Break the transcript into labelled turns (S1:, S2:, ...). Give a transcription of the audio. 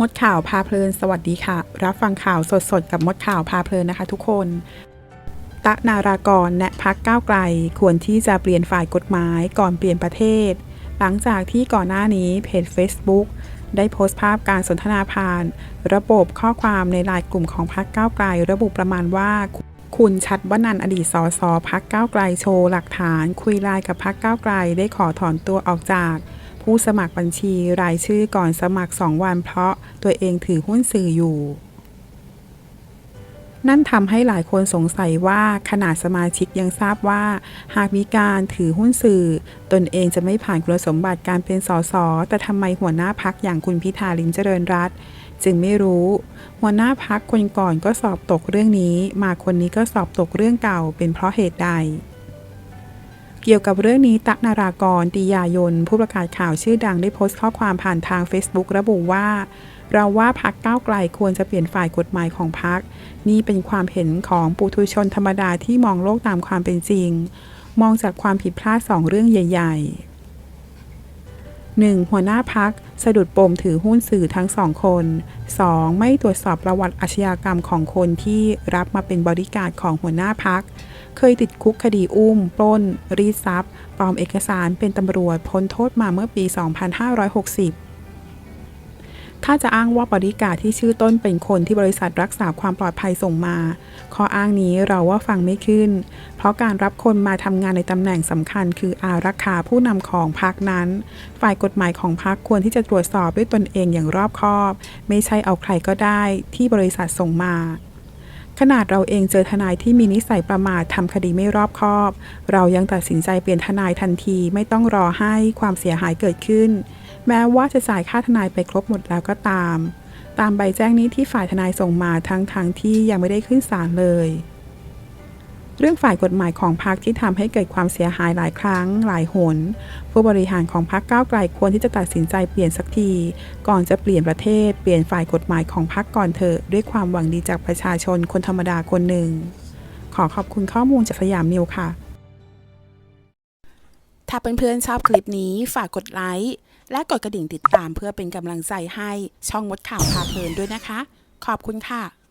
S1: มดข่าวพาเพลิน สวัสดีค่ะ รับฟังข่าวสดๆ กับมดข่าวพาเพลินนะคะทุกคน ตะนารากรแนะพักก้าวไกล ควรที่จะเปลี่ยนฝ่ายกฎหมายก่อนเปลี่ยนประเทศ หลังจากที่ก่อนหน้านี้เพจ Facebook ได้โพสต์ภาพการสนทนาผ่าน ระบบข้อความในไลน์กลุ่มของพักก้าวไกล ระบุประมาณว่า คุณชัดวนันอดีตสสพักก้าวไกลโชว์หลักฐาน คุยไลน์กับพักก้าวไกล ได้ขอถอนตัวออกจาก ผู้สมัครบัญชีรายชื่อก่อนสมัคร 2 วันเพราะตัวเองถือหุ้นสื่ออยู่ นั่นทำให้หลายคนสงสัยว่าขนาดสมาชิกยังทราบว่า หากมีการถือหุ้นสื่อ ตนเองจะไม่ผ่านคุณสมบัติการเป็นสสแต่ทำไมหัวหน้าพักอย่างคุณพิธาลิมเจริญรัตจึงไม่รู้ หัวหน้าพักคนก่อนก็สอบตกเรื่องนี้ มาคนนี้ก็สอบตกเรื่องเก่าเป็นเพราะเหตุใด เกี่ยวกับเรื่องนี้ตักนารากรติยายน ผู้ประกาศข่าวชื่อดังได้โพสต์ข้อความผ่านทาง Facebook ระบุว่า เราว่าพักก้าวไกลควรจะเปลี่ยนฝ่ายกฎหมายของพัก นี่เป็นความเห็นของปุถุชนธรรมดาที่มองโลกตามความเป็นจริง มองจากความผิดพลาดสองเรื่องใหญ่ ๆ 1. หัวหน้าพัก สะดุดปมถือหุ้นสื่อทั้งสองคน 2. ไม่ตรวจสอบประวัติอาชญากรรมของคนที่รับมาเป็นบริการของหัวหน้าพัก เคยติดคุกคดีอุ้ม ปล้น รีดทรัพย์ ปลอมเอกสารเป็นตำรวจพ้นโทษมาเมื่อปี 2560 ถ้าจะอ้างว่าบริการที่ชื่อต้นเป็นคนที่บริษัทรักษาความปลอดภัยส่งมา ข้ออ้างนี้เราว่าฟังไม่ขึ้น เพราะการรับคนมาทำงานในตำแหน่งสำคัญ คืออารักขาผู้นำของพรรคนั้น ฝ่ายกฎหมายของพรรคควรที่จะตรวจสอบด้วยตนเองอย่างรอบคอบ ไม่ใช่เอาใครก็ได้ที่บริษัทส่งมา ขนาดเราเองเจอทนายที่มีนิสัยประมาททำคดีไม่รอบคอบ เรายังตัดสินใจเปลี่ยนทนายทันทีไม่ต้องรอให้ความเสียหายเกิดขึ้น แม้ว่าจะจ่ายค่าทนายไปครบหมดแล้วก็ตาม ตามใบแจ้งนี้ที่ฝ่ายทนายส่งมาทั้งทางที่ยังไม่ได้ขึ้นศาลเลย เรื่องฝ่ายกฎหมายของพรรคที่ทำให้เกิดความเสียหายหลายครั้งหลายหน ผู้บริหารของพรรคก้าวไกลควรที่จะตัดสินใจเปลี่ยนสักที ก่อนจะเปลี่ยนประเทศ เปลี่ยนฝ่ายกฎหมายของพรรคก่อนเถอะด้วยความหวังดีจากประชาชนคนธรรมดาคนหนึ่ง ขอขอบคุณข้อมูลจากสยามนิวค่ะ
S2: ถ้าเพื่อนๆชอบคลิปนี้ฝากกดไลค์และกดกระดิ่งติดตามเพื่อเป็นกำลังใจให้ช่องมดข่าวพาเพลินด้วยนะคะ ขอบคุณค่ะ